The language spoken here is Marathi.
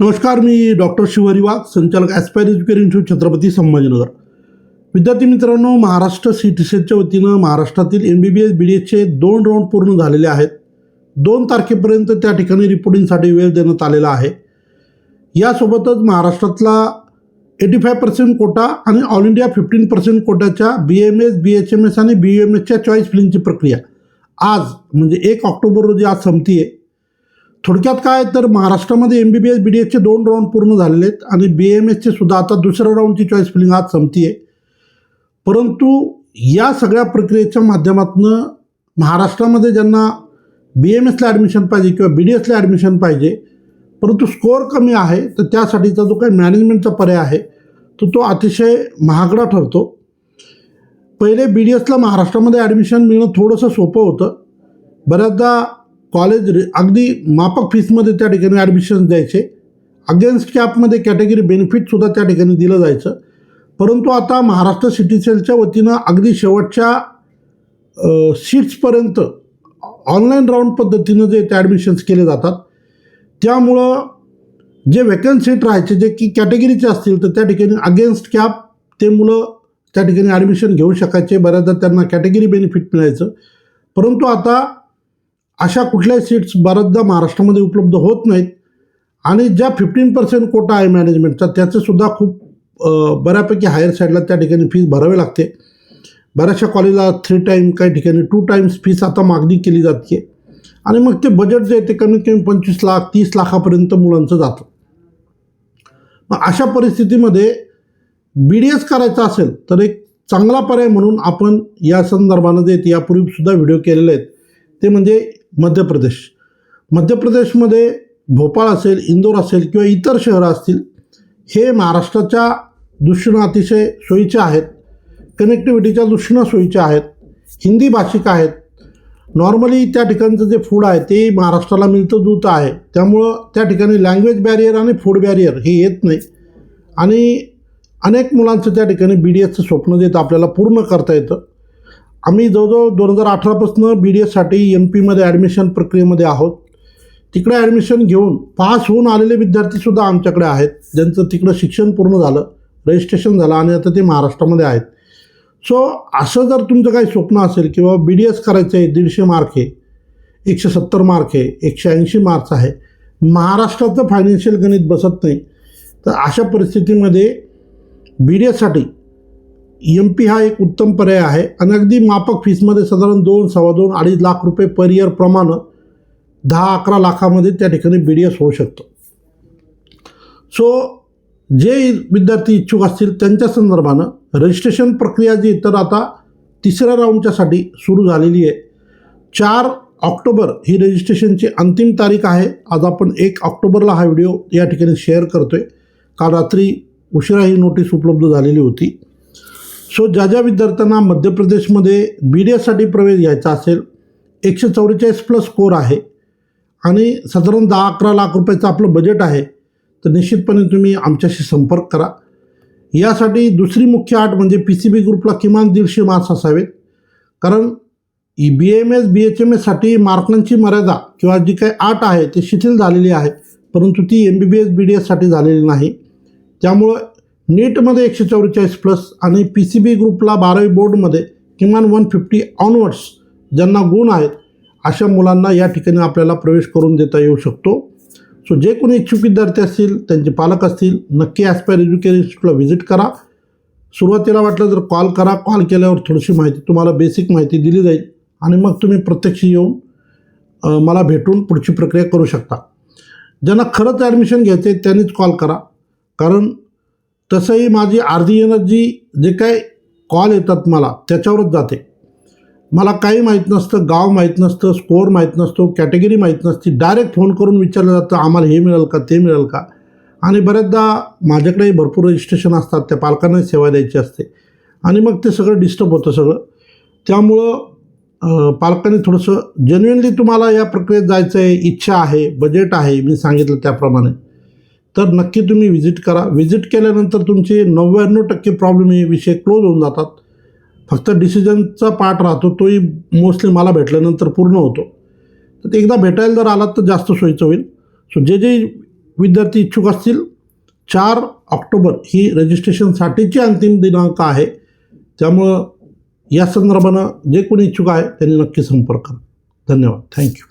नमस्कार मी डॉक्टर शिवहरी वाघ संचालक aspire education institute Chhatrapati Sambhajinagar. विद्यार्थी मित्रांनो महाराष्ट्र सी टी सेटच्या वतीनं महाराष्ट्रातील M B B S B D एसचे दोन राऊंड पूर्ण झालेले आहेत. दोन तारखेपर्यंत त्या ठिकाणी रिपोर्टिंगसाठी वेळ देण्यात आलेला आहे. यासोबतच महाराष्ट्रातला एटी फाय पर्सेंट कोटा आणि all India fifteen percent कोटाच्या B M S B H M S आणि बी एम एसच्या चॉईस फिलिंगची प्रक्रिया. आज म्हणजे एक ऑक्टोबर रोजी आज संपती आहे थोडक्यात काय तर महाराष्ट्रामध्ये M B B S B D एसचे दोन राऊंड पूर्ण झालेले आहेत आणि बी एम एसचे सुद्धा आता दुसऱ्या राऊंडची चॉईस फिलिंग आज संपती आहे परंतु या सगळ्या प्रक्रियेच्या माध्यमातून महाराष्ट्रामध्ये ज्यांना बी एम एसला ॲडमिशन पाहिजे किंवा बी डी एसला ॲडमिशन पाहिजे परंतु स्कोअर कमी आहे तर त्यासाठीचा जो काही मॅनेजमेंटचा पर्याय आहे तर तो अतिशय महागडा ठरतो. पहिले बी डी एसला महाराष्ट्रामध्ये ॲडमिशन मिळणं थोडंसं सोपं होतं. बऱ्याचदा कॉलेज अगदी मापक फीसमध्ये त्या ठिकाणी ॲडमिशन द्यायचे. अगेन्स्ट कॅपमध्ये कॅटेगरी बेनिफिटसुद्धा त्या ठिकाणी दिलं जायचं. परंतु आता महाराष्ट्र सिटी सेलच्या वतीनं अगदी शेवटच्या सीट्सपर्यंत ऑनलाईन राऊंड पद्धतीनं जे ते ॲडमिशन्स केले जातात त्यामुळं जे वेकन्ट सीट राहायचे जे की कॅटेगरीचे असतील तर त्या ठिकाणी अगेन्स्ट कॅप ते मुलं त्या ठिकाणी ॲडमिशन घेऊ शकायचे. बऱ्याचदा त्यांना कॅटेगरी बेनिफिट मिळायचं. परंतु आता अशा कुठल्याही सीट्स बऱ्याचदा महाराष्ट्रामध्ये उपलब्ध होत नाहीत. आणि ज्या फिफ्टीन पर्सेंट कोटा आहे मॅनेजमेंटचा त्याचंसुद्धा खूप बऱ्यापैकी हायर साईडला त्या ठिकाणी फीस भरावी लागते. बऱ्याचशा कॉलेजला थ्री टाईम काही ठिकाणी टू टाईम्स फीस आता मागणी केली जाते. आणि मग ते बजेट जे आहे ते कमीत कमी पंचवीस लाख तीस लाखापर्यंत मुलांचं जातं. मग अशा परिस्थितीमध्ये बी डी एस करायचा असेल तर एक चांगला पर्याय म्हणून आपण या संदर्भानं जे यापूर्वीसुद्धा व्हिडिओ केलेले आहेत. ते म्हणजे मध्य प्रदेश. मध्य प्रदेशमध्ये भोपाळ असेल इंदोर असेल किंवा इतर शहरं असतील हे महाराष्ट्राच्या दृष्टीनं अतिशय सोयीचे आहेत. कनेक्टिव्हिटीच्या दृष्टीनं सोयीचे आहेत. हिंदी भाषिक आहेत. नॉर्मली त्या ठिकाणचं जे फूड आहे ते महाराष्ट्राला मिळतं दूत आहे. त्यामुळं त्या ठिकाणी लँग्वेज बॅरियर आणि फूड बॅरियर हे येत नाही. आणि अनेक मुलांचं त्या ठिकाणी बी डी एसचं स्वप्न देत आपल्याला पूर्ण करता येतं. आम्ही जवळजवळ दोन हजार अठरापासून बी डी एससाठी एम पीमध्ये ॲडमिशन प्रक्रियेमध्ये आहोत. तिकडे ॲडमिशन घेऊन पास होऊन आलेले विद्यार्थीसुद्धा आमच्याकडे आहेत. ज्यांचं तिकडं शिक्षण पूर्ण झालं रजिस्ट्रेशन झालं आणि आता ते महाराष्ट्रामध्ये आहेत. सो असं जर तुमचं काही स्वप्न असेल किंवा बी डी एस करायचं आहे दीडशे मार्क आहे एकशे सत्तर मार्क आहे एकशे ऐंशी मार्क्स आहे महाराष्ट्राचं फायनान्शियल गणित बसत नाही तर अशा परिस्थितीमध्ये बी डी एससाठी एम पी हा एक उत्तम पर्याय आहे. आणि अगदी मापक फीसमध्ये साधारण दोन सव्वा दोन अडीच लाख रुपये पर इयर प्रमाणे दहा अकरा लाखामध्ये त्या ठिकाणी बी डी एस होऊ शकतो. सो जे विद्यार्थी इच्छुक असतील त्यांच्या संदर्भानं रजिस्ट्रेशन प्रक्रिया जी तर आता तिसऱ्या राऊंडच्यासाठी सुरू झालेली आहे. चार ऑक्टोबर ही रजिस्ट्रेशनची अंतिम तारीख आहे. आज आपण एक ऑक्टोबरला हा व्हिडिओ या ठिकाणी शेअर करतो आहे काल रात्री उशिरा ही नोटीस उपलब्ध झालेली होती. सो ज्या ज्या विद्यार्थ्यांना मध्य प्रदेशमध्ये बी डी एससाठी प्रवेश घ्यायचा असेल एकशे चौवेचाळीस प्लस स्कोर आहे आणि साधारण दहा अकरा लाख रुपयाचं आपलं बजेट आहे तर निश्चितपणे तुम्ही आमच्याशी संपर्क करा. यासाठी दुसरी मुख्य अट म्हणजे पी सी बी ग्रुपला किमान दीडशे मार्क्स असावेत. कारण B M S B H M एससाठी मार्कांची मर्यादा किंवा जी काही आठ आहे ती शिथिल झालेली आहे परंतु ती M B B S B D एससाठी झालेली नाही. त्यामुळं नीटमध्ये एकशे चौवेचाळीस प्लस आणि पी सी बी ग्रुपला बारावी बोर्डमध्ये किमान वन फिफ्टी ऑनवर्ड्स ज्यांना गुण आहेत अशा मुलांना या ठिकाणी आपल्याला प्रवेश करून देता येऊ शकतो. सो जे कोणी इच्छुक विद्यार्थी असतील त्यांचे पालक असतील नक्की ॲस्पायर एज्युकेशन इन्स्टिट्यूटला व्हिजिट करा. सुरुवातीला वाटलं तर कॉल करा. कॉल केल्यावर थोडीशी माहिती तुम्हाला बेसिक माहिती दिली जाईल आणि मग तुम्ही प्रत्यक्ष येऊन मला भेटून पुढची प्रक्रिया करू शकता. ज्यांना खरंच ॲडमिशन घ्यायचं आहे त्यांनीच कॉल करा. कारण तसंही माझी अर्धी एनर्जी जे काय कॉल येतात मला त्याच्यावरच जाते. मला काही माहीत नसतं गाव माहीत नसतं स्कोअर माहीत नसतो कॅटेगरी माहीत नसती. डायरेक्ट फोन करून विचारलं जातं आम्हाला हे मिळेल का ते मिळेल का? आणि बऱ्याचदा माझ्याकडेही भरपूर रजिस्ट्रेशन असतात त्या पालकांनाही सेवा द्यायची असते. आणि मग ते सगळं डिस्टर्ब होतं सगळं. त्यामुळं पालकांनी थोडंसं जेन्युनली तुम्हाला या प्रक्रियेत जायचं आहे इच्छा आहे बजेट आहे मी सांगितलं त्याप्रमाणे. तर नक्की तुम्ही व्हिजिट करा. व्हिजिट केल्यानंतर तुमचे नव्याण्णव टक्के प्रॉब्लेम हे विषय क्लोज होऊन जातात. फक्त डिसिजनचा पार्ट राहतो तोही मोस्टली मला भेटल्यानंतर पूर्ण होतो. तर ते एकदा भेटायला जर आलात तर जास्त सोयीचं होईल. सो जे जे विद्यार्थी इच्छुक असतील चार ऑक्टोबर ही रजिस्ट्रेशनसाठीची अंतिम दिनांक आहे. त्यामुळं या संदर्भानं जे कोणी इच्छुक आहे त्यांनी नक्की संपर्क करा. धन्यवाद. थँक्यू